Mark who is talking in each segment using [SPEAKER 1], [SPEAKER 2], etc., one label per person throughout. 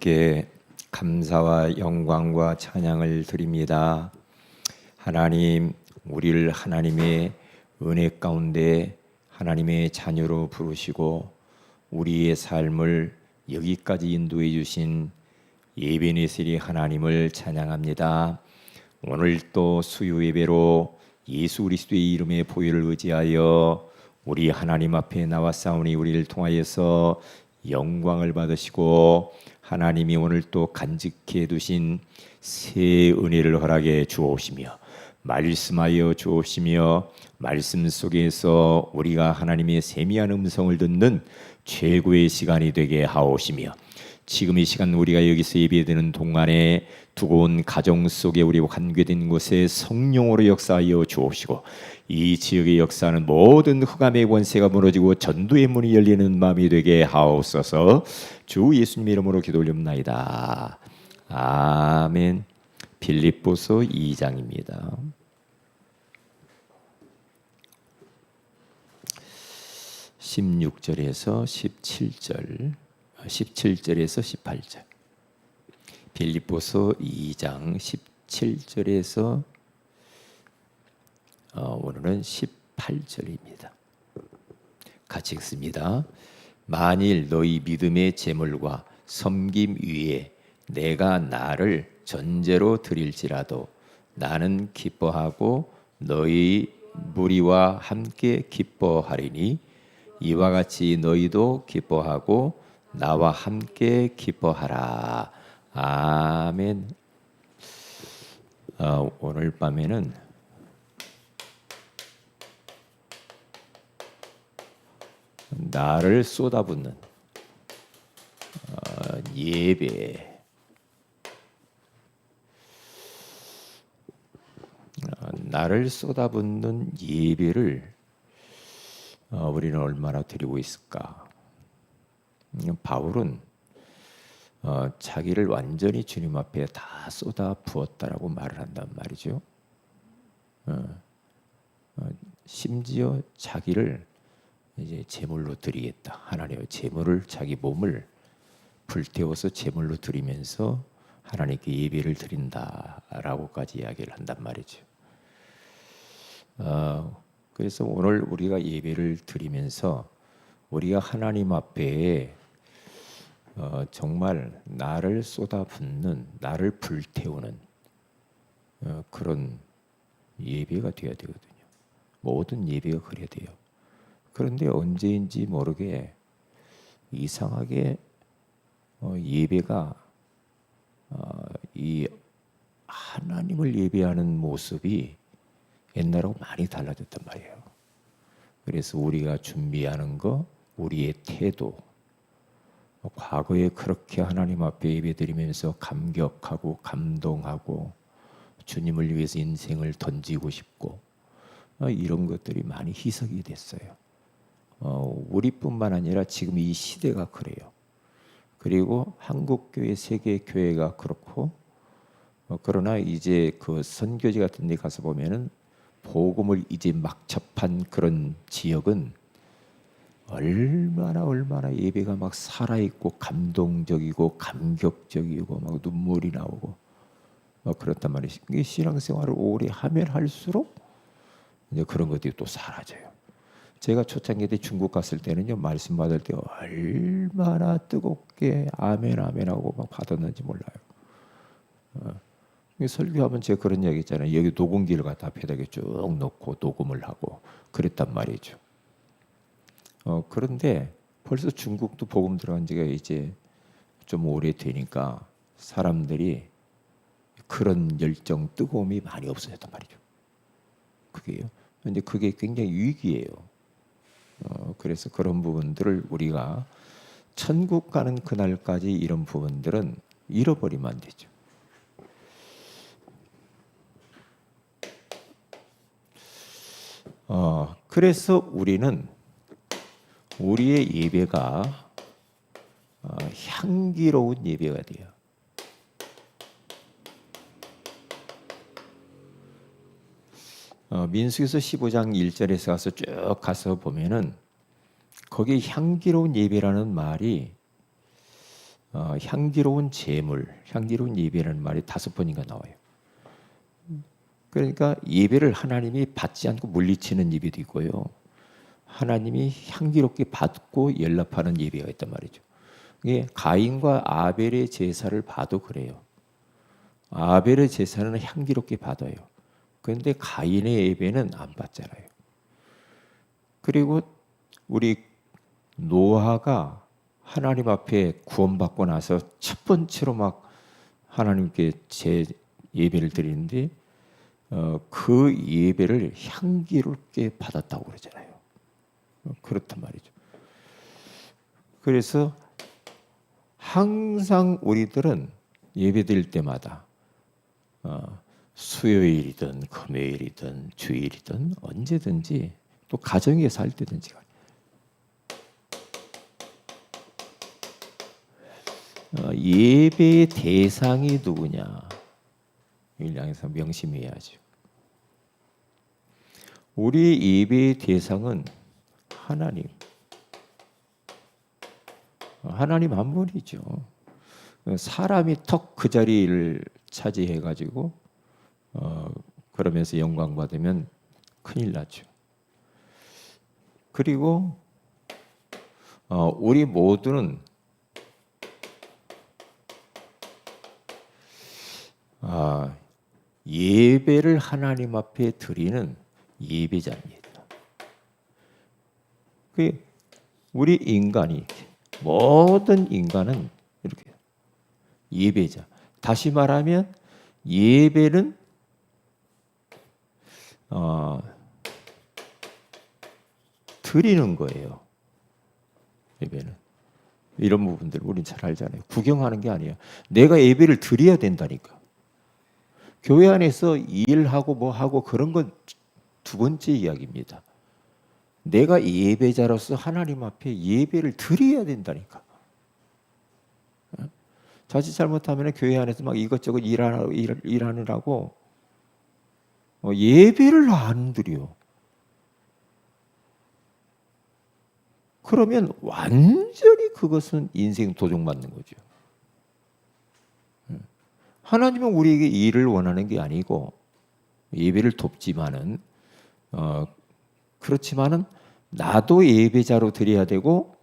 [SPEAKER 1] 하나님께 감사와 영광과 찬양을 드립니다. 하나님, 우리를 하나님의 은혜 가운데 하나님의 자녀로 부르시고 우리의 삶을 여기까지 인도해 주신 예배네셀이 하나님을 찬양합니다. 오늘 또 수요 예배로 예수 그리스도의 이름의 보혈을 의지하여 우리 하나님 앞에 나와 싸우니 우리를 통하여서 영광을 받으시고 하나님이 오늘 또 간직해 두신 새 은혜를 허락해 주옵시며 말씀하여 주옵시며 말씀 속에서 우리가 하나님의 세미한 음성을 듣는 최고의 시간이 되게 하옵시며 지금 이 시간 우리가 여기서 예배드는 동안에 두고 온 가정 속에 우리 관계된 곳에 성령으로 역사하여 주옵시고 이 지역의 역사는 모든 흑암의 권세가 무너지고 전도의 문이 열리는 마음이 되게 하옵소서. 주 예수님 이름으로 기도 올립나이다. 아멘. 빌립보서 2장입니다. 16절에서 17절 17절에서 18절. 빌립보서 2장 17절에서 어, 오늘은 18절입니다. 같이 읽습니다. 만일 너희 믿음의 제물과 섬김 위에 내가 나를 전제로 드릴지라도 나는 기뻐하고 너희 무리와 함께 기뻐하리니 이와 같이 너희도 기뻐하고 나와 함께 기뻐하라. 아멘. 어, 오늘 밤에는 나를 쏟아붓는 어, 예배. 어, 나를 쏟아붓는 예배를 어, 우리는 얼마나 드리고 있을까? 음, 바울은 어, 자기를 완전히 주님 앞에 다 쏟아 부었다라고 말을 한단 말이죠. 심지어 자기를 이제 제물로 드리겠다. 하나님의 제물을 자기 몸을 불태워서 제물로 드리면서 하나님께 예배를 드린다라고까지 이야기를 한단 말이죠. 어, 그래서 오늘 우리가 예배를 드리면서 우리가 하나님 앞에 어, 정말 나를 쏟아붓는 나를 불태우는 어, 그런 예배가 되어야 되거든요. 모든 예배가 그래야 돼요. 그런데 언제인지 모르게 이상하게 어, 예배가 어, 이 하나님을 예배하는 모습이 옛날하고 많이 달라졌단 말이에요. 그래서 우리가 준비하는 거, 우리의 태도, 과거에 그렇게 하나님 앞에 예배드리면서 감격하고 감동하고 주님을 위해서 인생을 던지고 싶고 어, 이런 것들이 많이 희석이 됐어요. 어, 우리뿐만 아니라 지금 이 시대가 그래요. 그리고 한국 교회, 세계 교회가 그렇고 어, 그러나 이제 그 선교지 같은 데 가서 보면은 복음을 이제 막 접한 그런 지역은 얼마나 얼마나 예배가 막 살아 있고 감동적이고 감격적이고 막 눈물이 나오고 막 그렇단. 이게 신앙생활을 오래 하면 할수록 이제 그런 것들이 또 사라져요. 제가 초창기 때 중국 갔을 때는요 말씀 받을 때 얼마나 뜨겁게 아멘 아멘 하고 막 받았는지 몰라요. 어. 설교하면 제가 그런 얘기 있잖아요. 여기 녹음기를 갖다 앞에다가 쭉 놓고 녹음을 하고 그랬단 말이죠. 어, 그런데 벌써 중국도 복음 들어간 지가 이제 좀 오래 되니까 사람들이 그런 열정, 뜨거움이 많이 없어졌단 말이죠. 그게요. 근데 그게 굉장히 위기예요. 어, 그래서 그런 부분들을 우리가 천국 가는 그날까지 이런 부분들은 잃어버리면 안 되죠. 어, 그래서 우리는 우리의 예배가 어, 향기로운 예배가 돼요. 어, 민수기서 15장 1절에서 가서 쭉 가서 보면은 거기 향기로운 예배라는 말이 어, 향기로운 제물, 향기로운 예배라는 말이 다섯 번인가 나와요. 그러니까 예배를 하나님이 받지 않고 물리치는 예배도 있고요. 하나님이 향기롭게 받고 연락하는 예배가 있단 말이죠. 이게 가인과 아벨의 제사를 봐도 그래요. 아벨의 제사는 향기롭게 받아요. 그런데 가인의 예배는 안 받잖아요. 그리고 우리 노아가 하나님 앞에 구원받고 나서 첫 번째로 막 하나님께 제 예배를 드리는데 어, 그 예배를 향기롭게 받았다고 그러잖아요. 어, 그렇단 말이죠. 그래서 항상 우리들은 예배 드릴 때마다 어, 수요일이든 금요일이든 주일이든 언제든지 또 가정에서 할 때든지 어, 예배의 대상이 누구냐 향해서 명심해야죠. 우리 예배의 대상은 하나님. 하나님 한 분이죠. 사람이 턱 그 자리를 차지해 가지고 어, 그러면서 영광 받으면 큰일 나죠. 그리고 어, 우리 모두는 아, 예배를 하나님 앞에 드리는 예배자입니다. 그 우리 인간이 모든 인간은 이렇게 예배자. 다시 말하면 예배는 어, 드리는 거예요. 예배는 이런 부분들 우린 잘 알잖아요. 구경하는 게 아니에요. 내가 예배를 드려야 된다니까. 교회 안에서 일하고 뭐 하고 그런 건 두 번째 이야기입니다. 내가 예배자로서 하나님 앞에 예배를 드려야 된다니까. 어? 자칫 잘못하면 교회 안에서 막 이것저것 일하느, 일, 일하느라고 어, 예배를 안 드려. 그러면 완전히 그것은 인생 도둑 맞는 거죠. 하나님은 우리에게 일을 원하는 게 아니고 예배를 돕지만은 어 그렇지만은 나도 예배자로 드려야 되고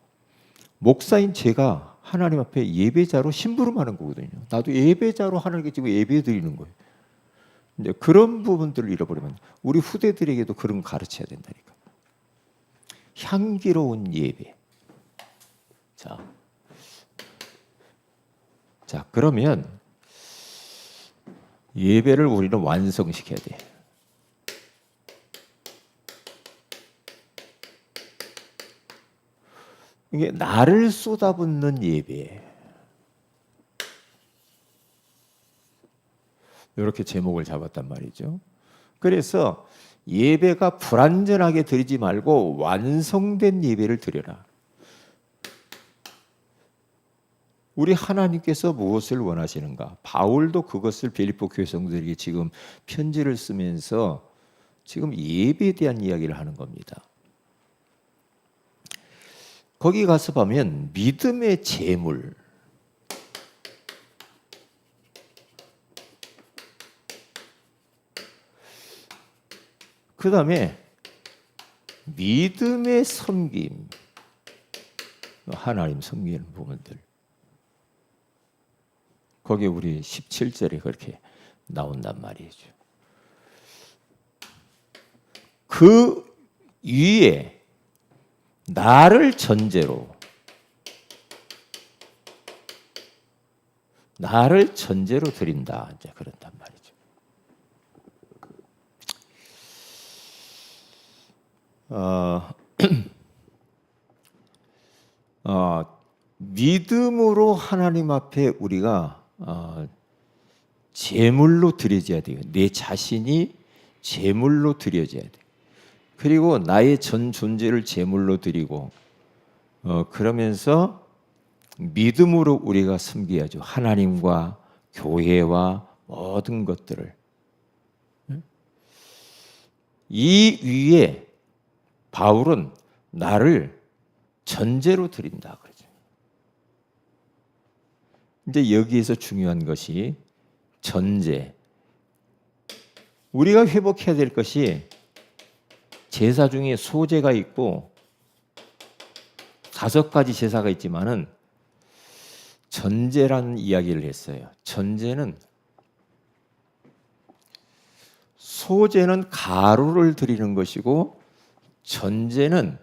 [SPEAKER 1] 목사인 제가 하나님 앞에 예배자로 심부름하는 거거든요. 나도 예배자로 하나님께 지금 예배 드리는 거예요. 이제 그런 부분들을 잃어버리면 우리 후대들에게도 그런 거 가르쳐야 된다니까. 향기로운 예배. 자, 자 그러면 예배를 우리는 완성시켜야 돼. 이게 나를 쏟아붓는 예배. 이렇게 제목을 잡았단 말이죠. 그래서 예배가 불완전하게 드리지 말고 완성된 예배를 드려라. 우리 하나님께서 무엇을 원하시는가? 바울도 그것을 빌립보 교성들에게 지금 편지를 쓰면서 지금 예배에 대한 이야기를 하는 겁니다. 거기 가서 보면 믿음의 재물 그 다음에 믿음의 섬김. 하나님 섬기는 부분들 거기 우리 17절에 그렇게 나온단 말이죠. 그 위에 나를 전제로 나를 전제로 드린다. 이제 그런단 말이죠. 어, 어, 믿음으로 하나님 앞에 우리가 어, 제물로 드려져야 돼요. 내 자신이 제물로 드려져야 돼. 그리고 나의 전 존재를 제물로 드리고 어, 그러면서 믿음으로 우리가 섬겨야죠. 하나님과 교회와 모든 것들을 이 위에 바울은 나를 전제로 드린다 그러죠. 이제 여기에서 중요한 것이 전제. 우리가 회복해야 될 것이 제사 중에 소제가 있고 다섯 가지 제사가 있지만은 전제라는 이야기를 했어요. 전제는 소제는 가루를 드리는 것이고 전제는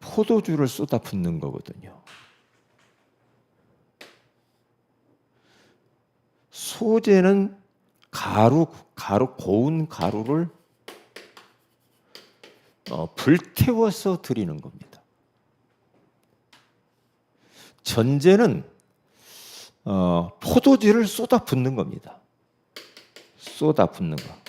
[SPEAKER 1] 포도주를 쏟아 붓는 거거든요. 소제는 가루 가루 고운 가루를 어, 불태워서 드리는 겁니다. 전제는 어, 포도주를 쏟아 붓는 겁니다. 쏟아 붓는 거.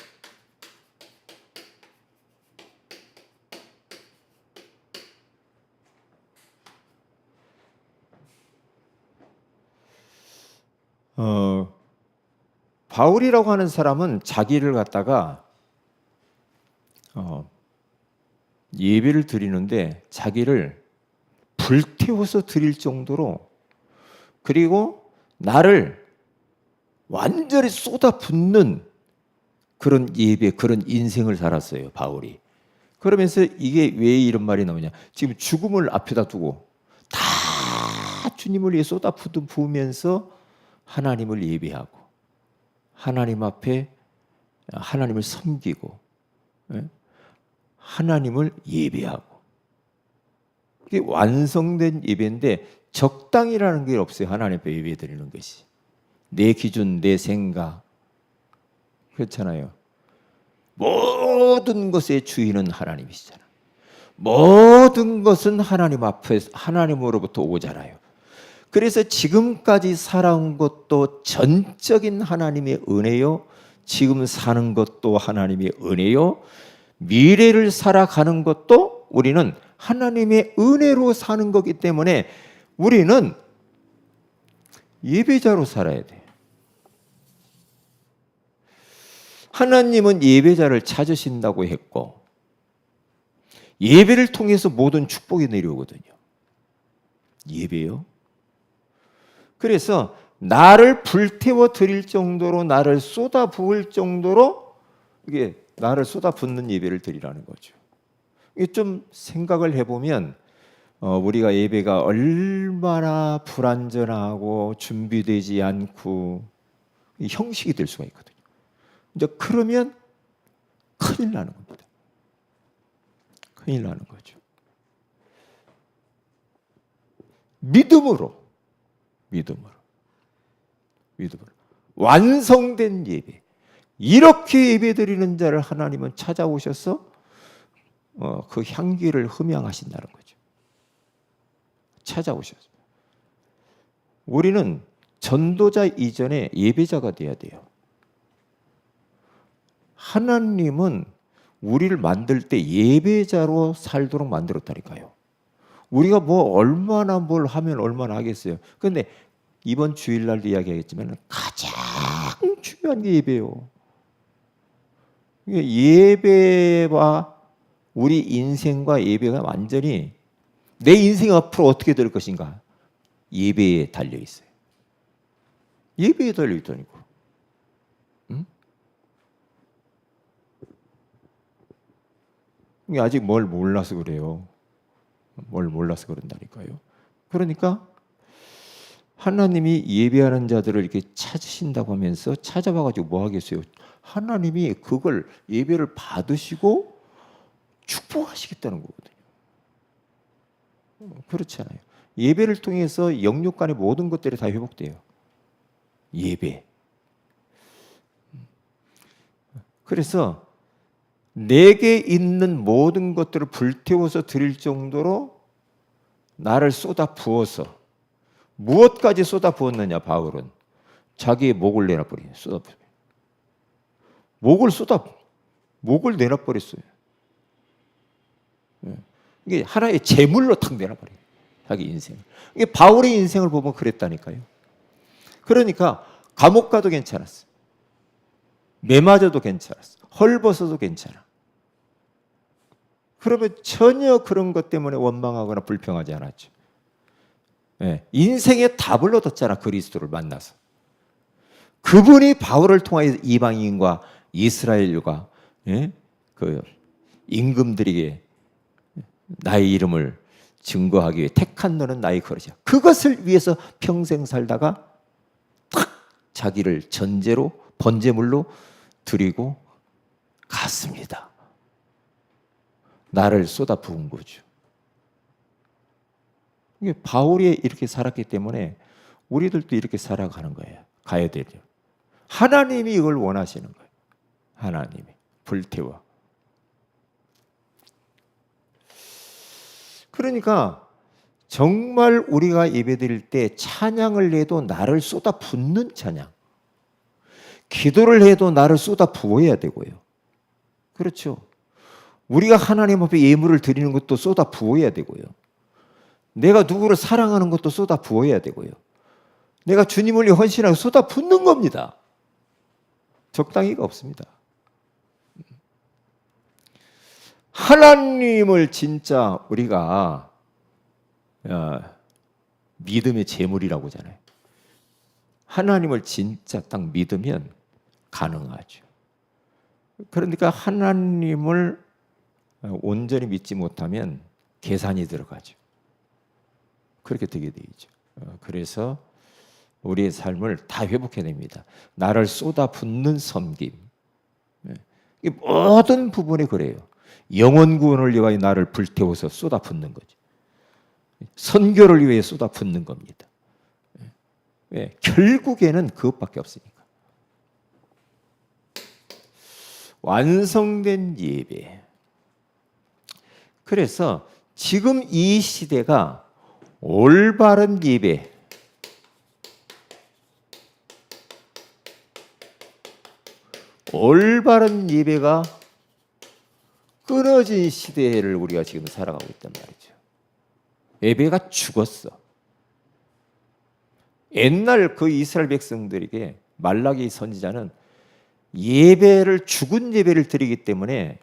[SPEAKER 1] 어, 바울이라고 하는 사람은 자기를 갖다가 어, 예배를 드리는데 자기를 불태워서 드릴 정도로 그리고 나를 완전히 쏟아붓는 그런 예배, 그런 인생을 살았어요, 바울이. 그러면서 이게 왜 이런 말이 나오냐? 지금 죽음을 앞에다 두고 다 주님을 위해 쏟아부으면서 하나님을 예배하고 하나님 앞에 하나님을 섬기고 예? 하나님을 예배하고 이게 완성된 예배인데 적당이라는 게 없어요. 하나님 앞에 예배 드리는 것이 내 기준, 내 생각 그렇잖아요. 모든 것의 주인은 하나님이시잖아. 모든 것은 하나님 앞에 하나님으로부터 오잖아요. 그래서 지금까지 살아온 것도 전적인 하나님의 은혜요. 지금 사는 것도 하나님의 은혜요. 미래를 살아가는 것도 우리는 하나님의 은혜로 사는 거기 때문에 우리는 예배자로 살아야 돼. 하나님은 예배자를 찾으신다고 했고 예배를 통해서 모든 축복이 내려오거든요. 예배요? 그래서 나를 불태워 드릴 정도로 나를 쏟아 부을 정도로 이게 나를 쏟아 붓는 예배를 드리라는 거죠. 이게 좀 생각을 해보면 어, 우리가 예배가 얼마나 불완전하고 준비되지 않고 형식이 될 수가 있거든요. 이제 그러면 큰일 나는 겁니다. 큰일 나는 거죠. 믿음으로, 믿음으로, 믿음으로 완성된 예배. 이렇게 예배드리는 자를 하나님은 찾아오셔서 어, 그 향기를 흠양하신다는 거죠. 찾아오셔서 우리는 전도자 이전에 예배자가 돼야 돼요. 하나님은 우리를 만들 때 예배자로 살도록 만들었다니까요. 우리가 뭐 얼마나 뭘 하면 얼마나 하겠어요. 그런데 이번 주일날도 이야기하겠지만 가장 중요한 게 예배요. 예배와 우리 인생과 예배가 완전히 내 인생 앞으로 어떻게 될 것인가 예배에 달려 있어요. 예배에 달려 있다니까. 응? 아직 뭘 몰라서 그래요. 뭘 몰라서 그런다니까요. 그러니까 하나님이 예배하는 자들을 이렇게 찾으신다고 하면서 찾아봐가지고 뭐 하겠어요? 하나님이 그걸 예배를 받으시고 축복하시겠다는 거거든요. 그렇지 않아요. 예배를 통해서 영육 간의 모든 것들이 다 회복돼요. 예배. 그래서 내게 있는 모든 것들을 불태워서 드릴 정도로 나를 쏟아 부어서 무엇까지 쏟아 부었느냐 바울은 자기의 목을 내놔버리네 쏟아 목을 쏟아 목을 내놔버렸어요. 예. 이게 하나의 제물로 탁 내놔버려요. 자기 인생. 이게 바울의 인생을 보면 그랬다니까요. 그러니까 감옥 가도 괜찮았어. 매 맞아도 괜찮았어. 헐벗어도 괜찮아. 그러면 전혀 그런 것 때문에 원망하거나 불평하지 않았죠. 예, 인생의 답을 얻었잖아 그리스도를 만나서. 그분이 바울을 통하여 이방인과 이스라엘과 예? 그 임금들에게 나의 이름을 증거하기 위해 택한 너는 나의 거룩이야. 그것을 위해서 평생 살다가 탁 자기를 전제로 번제물로 드리고 갔습니다. 나를 쏟아 부은 거죠. 이게 바울이 이렇게 살았기 때문에 우리들도 이렇게 살아가는 거예요. 가야 되죠. 하나님이 이걸 원하시는 거예요. 하나님이 불태워. 그러니까 정말 우리가 예배드릴 때 찬양을 해도 나를 쏟아 붓는 찬양. 기도를 해도 나를 쏟아 부어야 되고요. 그렇죠. 우리가 하나님 앞에 예물을 드리는 것도 쏟아 부어야 되고요. 내가 누구를 사랑하는 것도 쏟아 부어야 되고요. 내가 주님을 헌신하고 쏟아 붓는 겁니다. 적당히가 없습니다. 하나님을 진짜 우리가 어, 믿음의 재물이라고 하잖아요. 하나님을 진짜 딱 믿으면 가능하죠. 그러니까 하나님을 온전히 믿지 못하면 계산이 들어가죠. 그렇게 되게 되죠. 어, 그래서 우리의 삶을 다 회복해야 됩니다. 나를 쏟아 붓는 섬김. 예. 이 모든 부분이 그래요. 영원 구원을 위하여 나를 불태워서 쏟아 붓는 거죠. 선교를 위해 쏟아 붓는 겁니다. 예. 예. 결국에는 그것밖에 없으니까. 완성된 예배. 그래서 지금 이 시대가 올바른 예배, 올바른 예배가 끊어진 시대를 우리가 지금 살아가고 있단 말이죠. 예배가 죽었어. 옛날 그 이스라엘 백성들에게 말라기 선지자는 예배를 죽은 예배를 드리기 때문에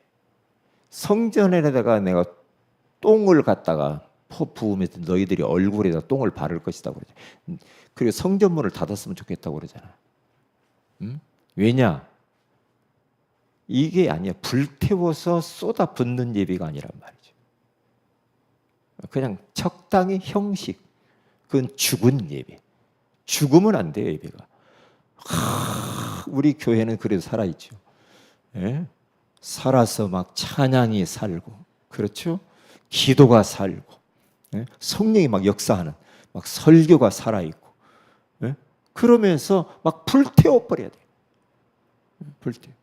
[SPEAKER 1] 성전에다가 내가 똥을 갖다가 퍼 부으면서 너희들이 얼굴에다 똥을 바를 것이다 그러죠. 그리고 성전문을 닫았으면 좋겠다고 그러잖아. 음? 왜냐? 이게 아니야. 불태워서 쏟아 붓는 예배가 아니란 말이죠. 그냥 적당히 형식. 그건 죽은 예배. 죽으면 안 돼요, 예배가. 하, 우리 교회는 그래도 살아있죠. 예? 살아서 막 찬양이 살고, 그렇죠? 기도가 살고, 예? 성령이 막 역사하는, 막 설교가 살아 있고, 예? 그러면서 막 불태워 버려야 돼. 불태워.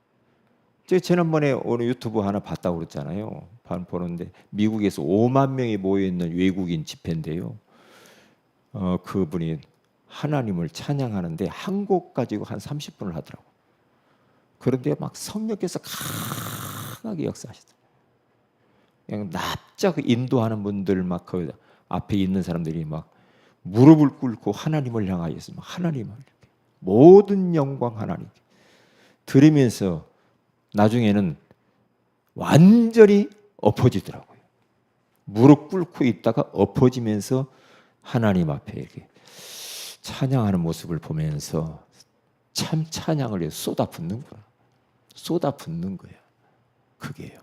[SPEAKER 1] 제가 지난번에 어느 유튜브 하나 봤다고 그랬잖아요. 반 보는데 미국에서 5만 명이 모여 있는 외국인 집회인데요. 어, 그분이 하나님을 찬양하는데 한 곡 가지고 한 30분을 하더라고. 그런데 막 성령께서 강하게 역사하시더라고요. 그냥 납작 인도하는 분들 막 그 앞에 있는 사람들이 막 무릎을 꿇고 하나님을 향하여서 막 하나님을 모든 영광 하나님께 들으면서 나중에는 완전히 엎어지더라고요. 무릎 꿇고 있다가 엎어지면서 하나님 앞에 이렇게 찬양하는 모습을 보면서 참 찬양을 쏟아붓는구나. 쏟아붓는 거야. 그게요.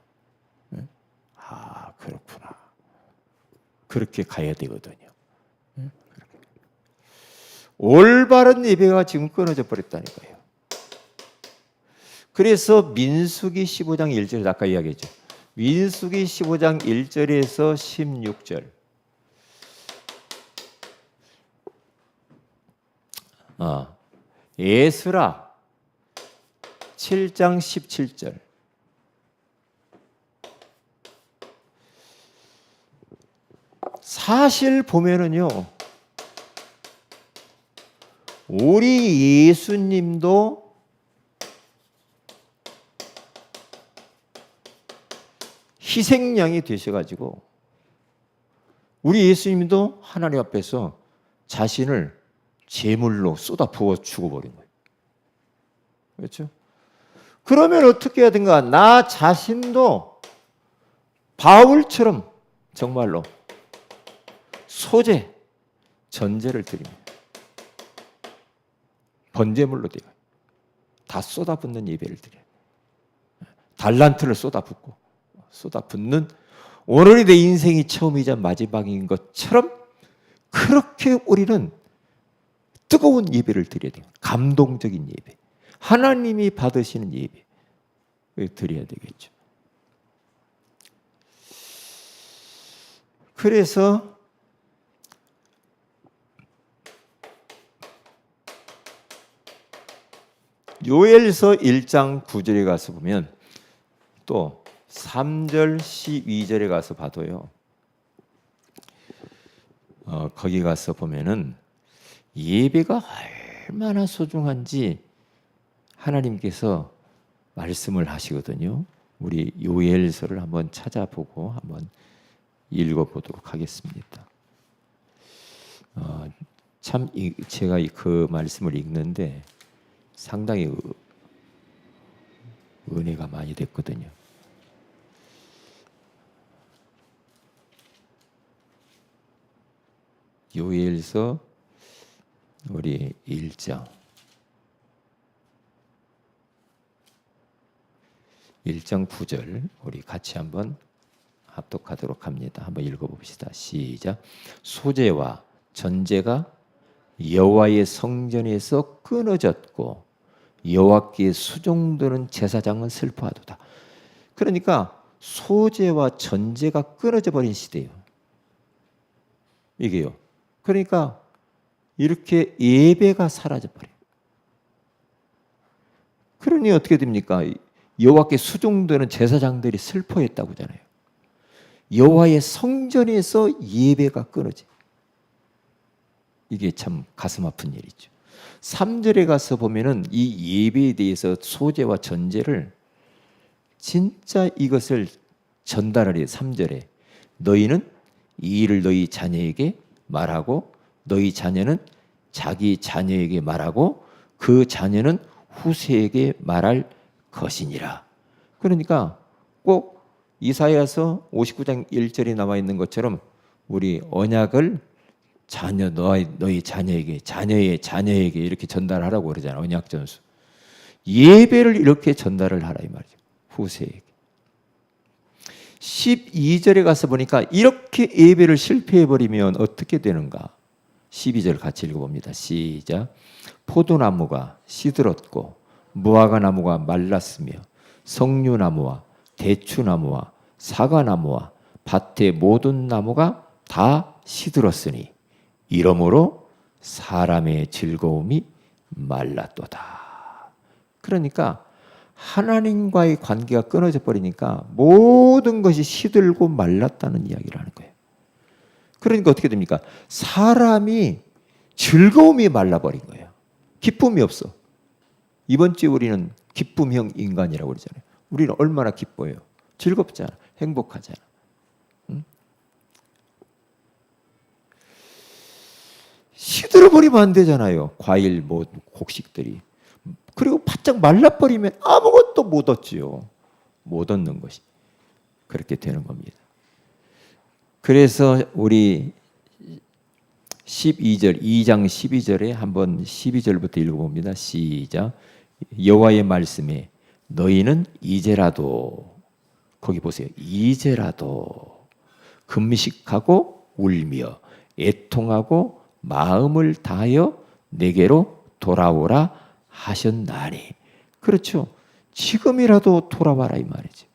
[SPEAKER 1] 네? 아, 그렇구나. 그렇게 가야 되거든요. 네? 그렇게. 올바른 예배가 지금 끊어져 버렸다니까요. 그래서 민수기 15장 1절 아까 이야기했죠. 민수기 15장 1절에서 16절. 아, 예스라 7장 17절. 사실 보면은요. 우리 예수님도 희생양이 되셔가지고 우리 예수님도 하나님 앞에서 자신을 제물로 쏟아 부어 죽어버린 거예요. 그렇죠? 그러면 어떻게 해야 되는가? 나 자신도 바울처럼 정말로 소재, 전제를 드립니다. 번제물로 드려요. 다 쏟아붓는 예배를 드려요. 달란트를 쏟아붓고 쏟아붓는 오늘이 내 인생이 처음이자 마지막인 것처럼 그렇게 우리는 뜨거운 예배를 드려야 돼요. 감동적인 예배. 하나님이 받으시는 예배. 드려야 되겠죠. 그래서 요엘서 1장 9절에 가서 보면 또 3절 12절에 가서 봐도요. 어, 거기 가서 보면은 예배가 얼마나 소중한지 하나님께서 말씀을 하시거든요. 우리 요엘서를 한번 찾아보고 한번 읽어보도록 하겠습니다. 어, 참 제가 그 말씀을 읽는데 상당히 은혜가 많이 됐거든요. 요엘서 우리 1장 1장 9절 우리 같이 한번 합독하도록 합니다. 한번 읽어봅시다. 시작. 소재와 전제가 여호와의 성전에서 끊어졌고 여호와께 수종드는 제사장은 슬퍼하도다. 그러니까 소재와 전제가 끊어져 버린 시대예요. 이게요. 그러니까 이렇게 예배가 사라져 버려요. 그러니 어떻게 됩니까? 여호와께 수종되는 제사장들이 슬퍼했다고잖아요. 여호와의 성전에서 예배가 끊어져. 이게 참 가슴 아픈 일이죠. 3절에 가서 보면은 이 예배에 대해서 소재와 전제를 진짜 이것을 전달하려 3절에 너희는 이 일을 너희 자녀에게 말하고 너희 자녀는 자기 자녀에게 말하고 그 자녀는 후세에게 말할 것이니라. 그러니까 꼭 이사야서 59장 1절에 나와 있는 것처럼 우리 언약을 자녀 너희 너희 자녀에게 자녀의 자녀에게 이렇게 전달하라고 그러잖아. 언약 전수. 예배를 이렇게 전달을 하라 이 말이죠. 후세에게. 12절에 가서 보니까 이렇게 예배를 실패해 버리면 어떻게 되는가? 12절 같이 읽어봅니다. 시작. 포도나무가 시들었고 무화과 나무가 말랐으며 석류나무와 대추나무와 사과나무와 밭의 모든 나무가 다 시들었으니 이러므로 사람의 즐거움이 말랐도다. 그러니까 하나님과의 관계가 끊어져 버리니까 모든 것이 시들고 말랐다는 이야기를 하는 거예요. 그러니까 어떻게 됩니까? 사람이 즐거움이 말라버린 거예요. 기쁨이 없어. 이번 주에 우리는 기쁨형 인간이라고 그러잖아요. 우리는 얼마나 기뻐요. 즐겁잖아. 행복하잖아. 시들어 버리면 안 되잖아요. 과일, 뭐, 곡식들이. 그리고 바짝 말라버리면 아무것도 못 얻지요. 못 얻는 것이. 그렇게 되는 겁니다. 그래서 우리 12절, 2장 12절에 한번 12절부터 읽어 봅니다. 시작. 여호와의 말씀에 너희는 이제라도 거기 보세요. 이제라도 금식하고 울며 애통하고 마음을 다하여 내게로 돌아오라 하셨나니. 그렇죠. 지금이라도 돌아와라 이 말이죠.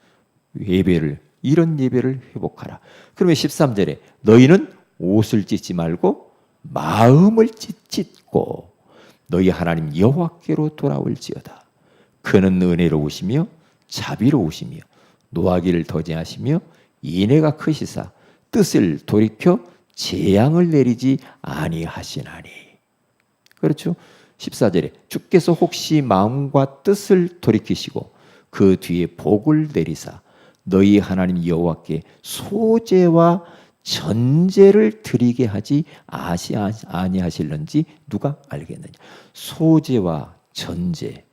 [SPEAKER 1] 예배를 이런 예배를 회복하라. 그러면 13절에 너희는 옷을 찢지 말고 마음을 찢고 너희 하나님 여호와께로 돌아올지어다. 그는 은혜로우시며 자비로우시며 노하기를 더디하시며 인애가 크시사 뜻을 돌이켜 재앙을 내리지 아니하시나니. 그렇죠? 14절에 주께서 혹시 마음과 뜻을 돌이키시고 그 뒤에 복을 내리사 너희 하나님 여호와께 소재와 전제를 드리게 하지 아시 아니하실는지 누가 알겠느냐? 소재와 전제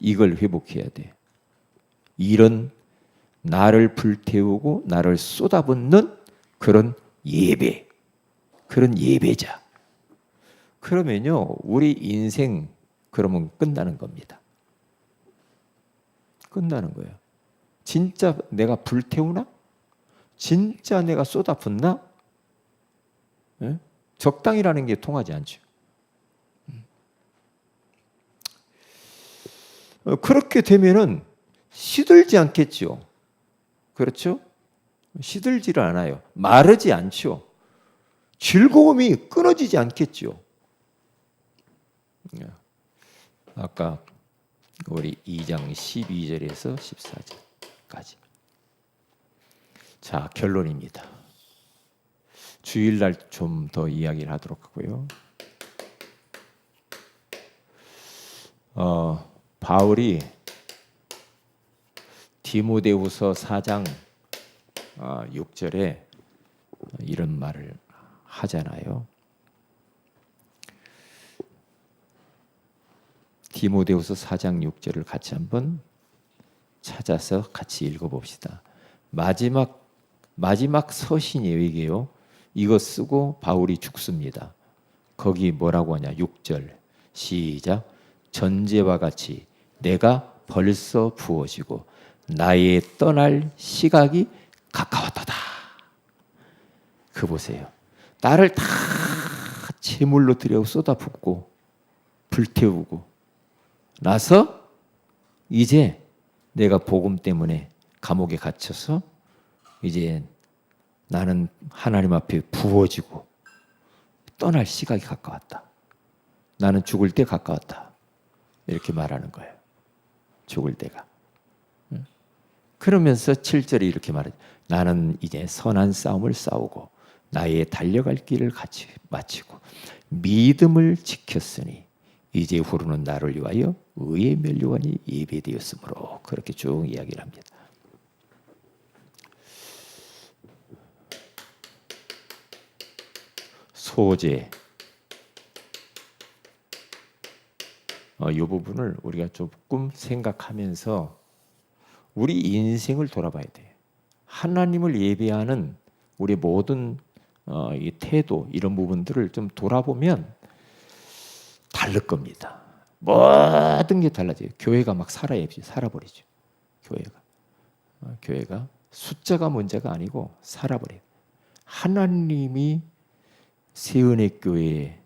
[SPEAKER 1] 이걸 회복해야 돼. 이런 나를 불태우고 나를 쏟아붓는 그런 예배 그런 예배자. 그러면요, 우리 인생 그러면 끝나는 겁니다. 끝나는 거예요. 진짜 내가 불태우나? 진짜 내가 쏟아붓나? 예? 적당이라는 게 통하지 않죠. 음. 어, 그렇게 되면은 시들지 않겠죠. 그렇죠? 시들지를 않아요. 마르지 않죠. 즐거움이 끊어지지 않겠죠. 예. 아까 우리 2장 12절에서 14절까지. 자, 결론입니다. 주일날 좀 더 이야기를 하도록 하고요. 어, 바울이 디모데후서 4장 어, 6절에 이런 말을 하잖아요. 디모데후서 4장 6절을 같이 한번 찾아서 같이 읽어 봅시다. 마지막 마지막 서신이에요 이게요. 이거 쓰고 바울이 죽습니다. 거기 뭐라고 하냐? 6절 시작 전제와 같이 내가 벌써 부어지고 나의 떠날 시각이 가까웠다다. 그 보세요. 나를 다 제물로 들여 쏟아붓고 불태우고 나서 이제 내가 복음 때문에 감옥에 갇혀서 이제 나는 하나님 앞에 부어지고 떠날 시각이 가까웠다. 나는 죽을 때 가까웠다. 이렇게 말하는 거예요. 죽을 때가. 응? 그러면서 7절에 이렇게 말해. 나는 이제 선한 싸움을 싸우고 나의 달려갈 길을 같이 마치고 믿음을 지켰으니 이제 후로는 나를 위하여 의의 멸류관이 예배되었으므로 그렇게 쭉 이야기를 합니다. 소재 어, 이 부분을 우리가 조금 생각하면서 우리 인생을 돌아봐야 돼. 하나님을 예배하는 우리 모든 어, 이 태도 이런 부분들을 좀 돌아보면 다를 겁니다. 모든 게 달라져요. 교회가 막 살아야 살아버리죠. 교회가 어, 교회가 숫자가 문제가 아니고 살아버려요. 하나님이 세은의 교회에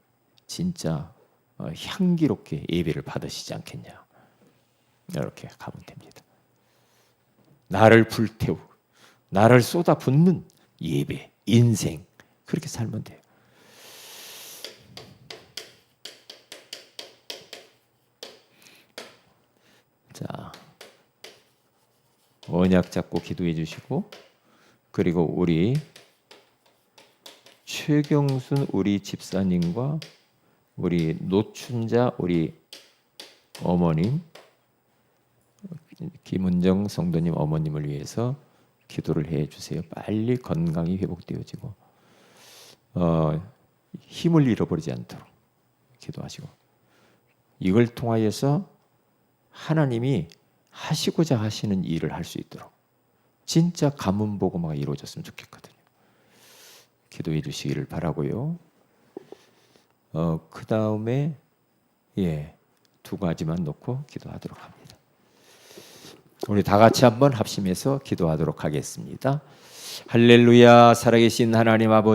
[SPEAKER 1] 진짜 어, 향기롭게 예배를 받으시지 않겠냐. 이렇게 가면 됩니다. 나를 불태우, 나를 쏟아붓는 예배, 인생 그렇게 살면 돼요. 자, 언약 잡고 기도해 주시고 그리고 우리 최경순 우리 집사님과 우리 노춘자 우리 어머님 김은정 성도님 어머님을 위해서 기도를 해 주세요. 빨리 건강이 회복되어지고 어, 힘을 잃어버리지 않도록 기도하시고 이걸 통하여서 하나님이 하시고자 하시는 일을 할 수 있도록 진짜 가문 복음화가 이루어졌으면 좋겠거든요. 기도해 주시기를 바라고요. 어, 그 다음에 예, 두 가지만 놓고 기도하도록 합니다. 우리 다 같이 한번 합심해서 기도하도록 하겠습니다. 할렐루야, 살아계신 하나님 아버지.